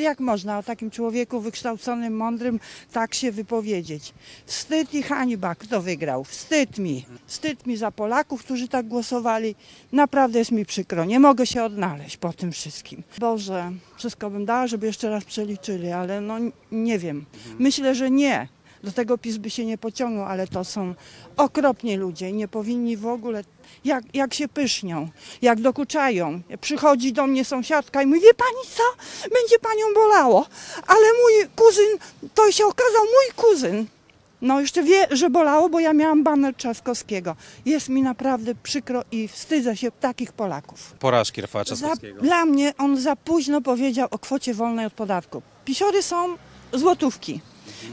Jak można o takim człowieku wykształconym, mądrym tak się wypowiedzieć? Wstyd i hańba, kto wygrał? Wstyd mi. Wstyd mi za Polaków, którzy tak głosowali. Naprawdę jest mi przykro. Nie mogę się odnaleźć po tym wszystkim. Boże, wszystko bym dała, żeby jeszcze raz przeliczyli, ale no nie wiem. Myślę, że nie. Do tego PiS by się nie pociągnął, ale to są okropni ludzie i nie powinni w ogóle, jak, jak się pysznią, jak dokuczają. Przychodzi do mnie sąsiadka i mówi, wie pani co, będzie panią bolało, ale mój kuzyn, to się okazał mój kuzyn. No jeszcze wie, że bolało, bo ja miałam baner Trzaskowskiego. Jest mi naprawdę przykro i wstydzę się takich Polaków. Porażki Rafała Za, Trzaskowskiego. dla mnie on za późno powiedział o kwocie wolnej od podatku. Pisiory są złotówki.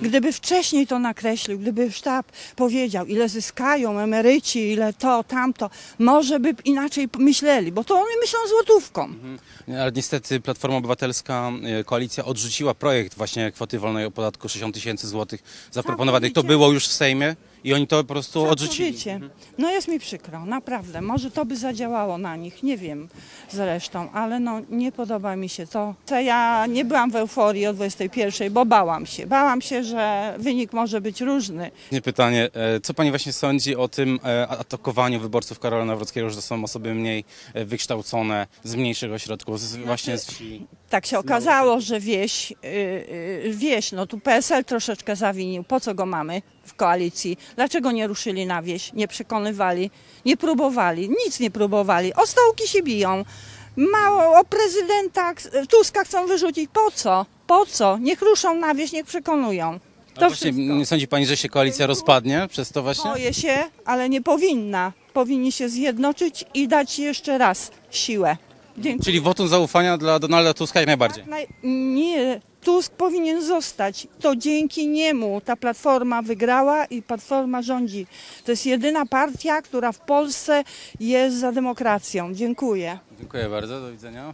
Gdyby wcześniej to nakreślił, gdyby sztab powiedział, ile zyskają emeryci, ile to, tamto, może by inaczej myśleli, bo to oni myślą złotówką. Ale niestety Platforma Obywatelska, e, koalicja odrzuciła projekt właśnie kwoty wolnej od podatku 60 tysięcy złotych zaproponowanych. To Całkowicie. było już w Sejmie i oni to po prostu odrzucili. Wiecie, no jest mi przykro, naprawdę. Może to by zadziałało na nich, nie wiem zresztą, ale no nie podoba mi się to. To Ja nie byłam w euforii o 21, bo bałam się. Bałam się, że wynik może być różny. Nie Pytanie, e, co pani właśnie sądzi o tym e, atakowaniu wyborców Karola Nawrockiego, że to są osoby mniej e, wykształcone, z mniejszych ośrodków, z, właśnie z wsi? Tak się okazało, że wieś, yy, yy, wieś, no tu PSL troszeczkę zawinił. Po co go mamy w koalicji? Dlaczego nie ruszyli na wieś? Nie przekonywali, nie próbowali, nic nie próbowali. O stołki się biją. Mało o prezydenta Tuska chcą wyrzucić. Po co? Po co? Niech ruszą na wieś, niech przekonują. A To właśnie, wszystko. nie sądzi pani, że się koalicja rozpadnie przez to właśnie? Boję się, ale nie powinna. Powinni się zjednoczyć i dać jeszcze raz siłę. Dziękuję. Czyli wotum zaufania dla Donalda Tuska jak najbardziej. Tak naj... Nie, Tusk powinien zostać. To dzięki niemu ta platforma wygrała i platforma rządzi. To jest jedyna partia, która w Polsce jest za demokracją. Dziękuję. Dziękuję bardzo, do widzenia.